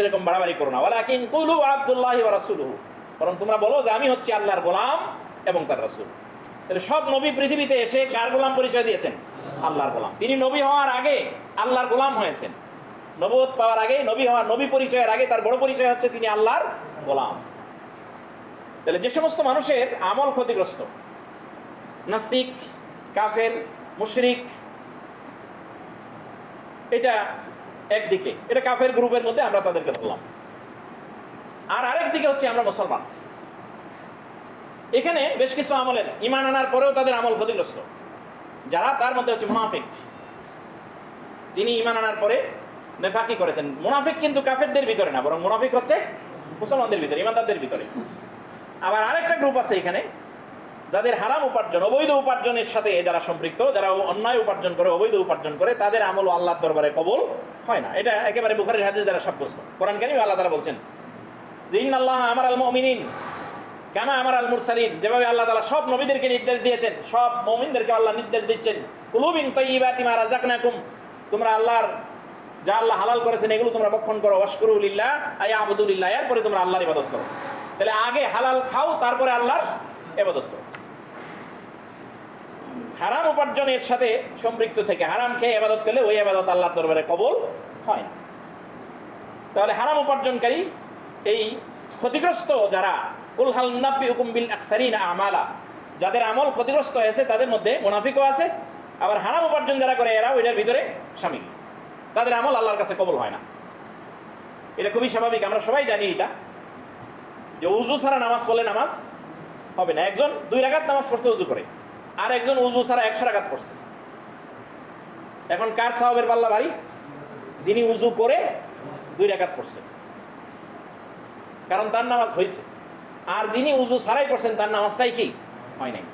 সেরকম বাড়াবাড়ি করো না। ওয়ালাকিন কুলু আব্দুল্লাহ ওয়া বরং তোমরা বলো যে আমি হচ্ছি আল্লাহর গোলাম এবং তার রাসূল। তাহলে সব নবী পৃথিবীতে এসে কার গোলাম পরিচয় দিয়েছেন? আল্লাহর গোলাম। তিনি নবী হওয়ার আগে আল্লাহর গোলাম হয়েছেন। নবুয়ত পাওয়ার আগে নবী হওয়ার নবী পরিচয়ের আগে তার বড় পরিচয় হচ্ছে তিনি আল্লাহর গোলাম। তাহলে যে সমস্ত মানুষের আমল ক্ষতিগ্রস্ত, নাস্তিক, কাফের, মুশরিক, এটা একদিকে। এটা কাফের গ্রুপের মধ্যে আমরা তাদেরকে ধরলাম। আর আরেক দিকে হচ্ছে আমরা মুসলমান। এখানে বেশ কিছু আমলের ইমান আনার পরেও তাদের আমল ক্ষতিগ্রস্ত। যারা তার মধ্যে হচ্ছে মুনাফিক। যিনি ইমান আনার পরে নেফাকি করেছেন। মুনাফিক কিন্তু কাফেরদের ভিতরে না, বরং মুনাফিক হচ্ছে মুসলমানদের ভিতরে, ইমানদারদের ভিতরে। আবার আরেকটা গ্রুপ আছে এখানে যাদের হারাম উপার্জন, অবৈধ উপার্জনের সাথে যারা সম্পৃক্ত, যারা অন্যায় উপার্জন করে, অবৈধ উপার্জন করে, তাদের আমল আল্লাহর দরবারে কবল হয় না। এটা একেবারে বুখারের হাদিস দ্বারা সাব্যস্ত। কোরআন কেন আল্লাহ তারা বলছেন ইন আল্লাহ আমার আল মমিনিন কেন আমার আল মুরসালিন। যেভাবে আল্লাহ তালা সব নবীদেরকে নির্দেশ দিয়েছেন, সব মমিনদেরকে আল্লাহ নির্দেশ দিচ্ছেন, কুলুবিন তৈবাতি মা রাজাকনাকুম তোমরা আল্লাহর, যা আল্লাহ হালাল করেছেন, এগুলো তোমরা বক্ষণ করো। অস্করুলিল্লাহ আয়া আবুদুলিল্লাহ এরপরে তোমরা আল্লাহর ইবাদত করো। তাহলে আগে হালাল খাও, তারপরে আল্লাহর ইবাদত করো। হারাম উপার্জনের সাথে সম্পৃক্ত থেকে হারাম খেয়ে আবাদত করলে ওই আবাদত আল্লাহর দরবারে কবল হয় না। তাহলে হারাম উপার্জনকারী এই ক্ষতিগ্রস্ত যারা কুলহাল নাব্বি হুকুম বিল আকসারিন আমালা, যাদের আমল ক্ষতিগ্রস্ত হয়েছে তাদের মধ্যে মুনাফিকও আছে, আবার হারাম উপার্জন যারা করে এরা এটার ভিতরে সামিল। তাদের আমল আল্লাহর কাছে কবল হয় না। এটা খুবই স্বাভাবিক, আমরা সবাই জানি এটা। যে উজু ছাড়া নামাজ পড়লে নামাজ হবে না। একজন দুই রাগাত নামাজ পড়ছে উজু করে। আর একজন উজু ছাড়া একশো রাগাত পড়ছে এখন কার সাহাবের পাল্লা ভারী? যিনি উজু করে দুই রাকাত পড়ছে কারণ তার নামাজ হয়েছে আর যিনি উজু ছাড়াই পড়ছেন তার নামাজটাই কি? হয় নাই।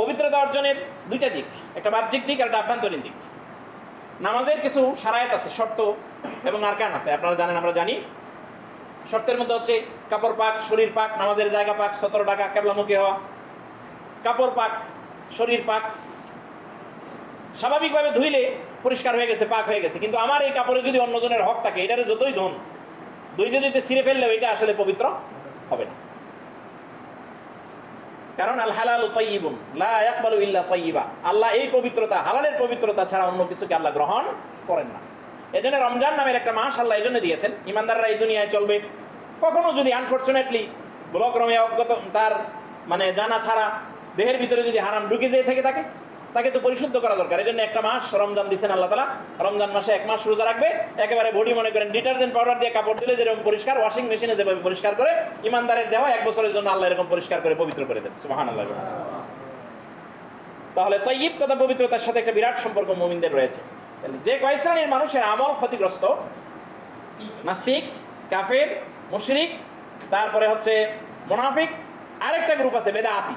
পবিত্রতা অর্জনের দুইটা দিক, একটা বাহ্যিক দিক আর একটা আভ্যন্তরীণ দিক। নামাজের কিছু সারায়াত আছে, শর্ত এবং আরকান আছে। আপনারা জানেন, আমরা জানি। শর্তের মধ্যে হচ্ছে কাপড় পাক, শরীর পাক, নামাজের জায়গা পাক, সতেরো টাকা কেবলামুখী হওয়া। কাপড় পাক শরীর পাক স্বাভাবিকভাবে ধুইলে পরিষ্কার হয়ে গেছে, পাক হয়ে গেছে। কিন্তু আমার এই কাপড়ে যদি অন্যজনের হক থাকে, এটারে যতই ধন দুইতে দুইতে ছিঁড়ে ফেললেও এটা আসলে পবিত্র হবে না। কারণ আল হালাল তৈবুন লা ইল্লা তৈবা আল্লাহ এই পবিত্রতা, হালালের পবিত্রতা ছাড়া অন্য কিছুকে আল্লাহ গ্রহণ করেন না। এজন্য রমজান নামের একটা মাস আল্লাহ এই জন্য দিয়েছেন। ইমানদাররা এই দুনিয়ায় চলবে। কখনো যদি আনফর্চুনেটলি ব্লক্রমে অজ্ঞত, তার মানে জানা ছাড়া দেহের ভিতরে যদি হারাম ঢুকে যেয়ে থেকে থাকে, তাকে তো পরিশুদ্ধ করা দরকার। এই জন্য একটা মাস রমজান দিচ্ছেন আল্লাহ তালা রমজান মাসে এক মাস রোজা রাখবে। একেবারে বডি মনে করেন ডিটারজেন্ট পাউডার দিয়ে কাপড় দিলে যেরকম পরিষ্কার ওয়াশিং মেশিনে যেভাবে পরিষ্কার করে, ইমানদারের দেওয়া এক বছরের জন্য আল্লাহ এরকম পরিষ্কার করে পবিত্র করে দেন। সুবাহান আল্লাহ তাহলে তৈব তথা পবিত্রতার সাথে একটা বিরাট সম্পর্ক মোমিনদের রয়েছে। যে কয় শ্রেণির মানুষের আমল ক্ষতিগ্রস্ত, নাস্তিক, কাফের, মুশরিক, তারপরে হচ্ছে মোনাফিক, আরেকটা গ্রুপ আছে বেদা আতি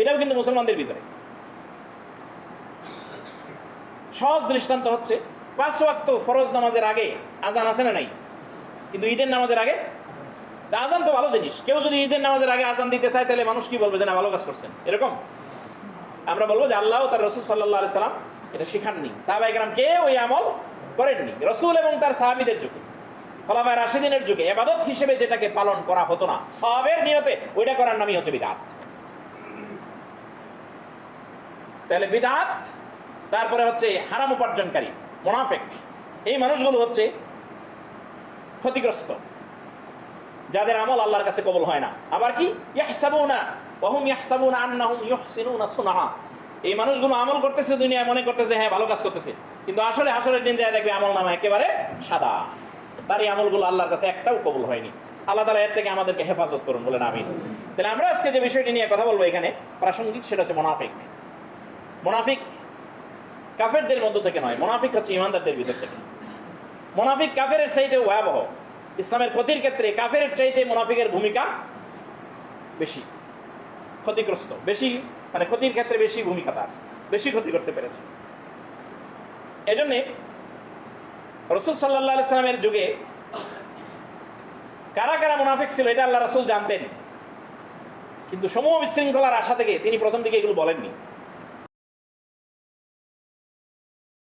এটাও কিন্তু মুসলমানদের ভিতরে। সহজ দৃষ্টান্ত হচ্ছে, পাঁচ ওয়াক্ত ফরজ নামাজের আগে আজান আছে না নাই? কিন্তু ঈদের নামাজের আগে? আজান তো ভালো জিনিস। কেউ যদি ঈদের নামাজের আগে আজান দিতে চায়, তাহলে মানুষ কি বলবে যে না, ভালো কাজ করছেন? এরকম? আমরা বলব যে আল্লাহ তার রসুল সাল্লাহ আলি সাল্লাম এটা শিখাননি। সাহাবাইকরাম কেউ ওই আমল করেননি। রসুল এবং তার সাহাবিদের যুগে ফলাফায় রাশিদিনের যুগে এবাদত হিসেবে যেটাকে পালন করা হতো না, সবের নিয়তে ওইটা করার নামই হচ্ছে বিদাত। তাহলে বিদাত, তারপরে হচ্ছে হারাম উপার্জনকারী, মোনাফেক। এই মানুষগুলো হচ্ছে ক্ষতিগ্রস্ত। যাদের আমল আল্লাহর কাছে কবল হয় না। আবার কি? এই মানুষগুলো আমল করতেছে, দুনিয়ায় মনে করতেছে হ্যাঁ ভালো কাজ করতেছে। কিন্তু আসলে আসলের দিন যায় দেখবে আমল নামা একেবারে সাদা। তার এই আমলগুলো আল্লাহর কাছে একটাও কবল হয়নি। আল্লাহ তালা এর থেকে আমাদেরকে হেফাজত করুন, বলেন আমি তাহলে আমরা আজকে যে বিষয়টি নিয়ে কথা বলব এখানে, প্রাসঙ্গিক সেটা হচ্ছে মোনাফিক। মোনাফিক কাফেরদের মধ্য থেকে নয়, মোনাফিক হচ্ছে ইমানদারদের ভিতর থেকে। মোনাফিক কাফের চাইতেও ভয়াবহ। ইসলামের ক্ষতির ক্ষেত্রে কাফের চাইতে মোনাফিকের ভূমিকা বেশি, ক্ষতিগ্রস্ত। বেশি মানে ক্ষতির ক্ষেত্রে বেশি ভূমিকা তার, বেশি ক্ষতি করতে পেরেছে। এজন্যে রসুল সাল্লাহ সাল্লামের যুগে কারা কারা মুনাফিক ছিল এটা আল্লাহ রসুল জানতেন। কিন্তু সমূহ বিশৃঙ্খলার আশা থেকে তিনি প্রথম দিকে এগুলো বলেননি।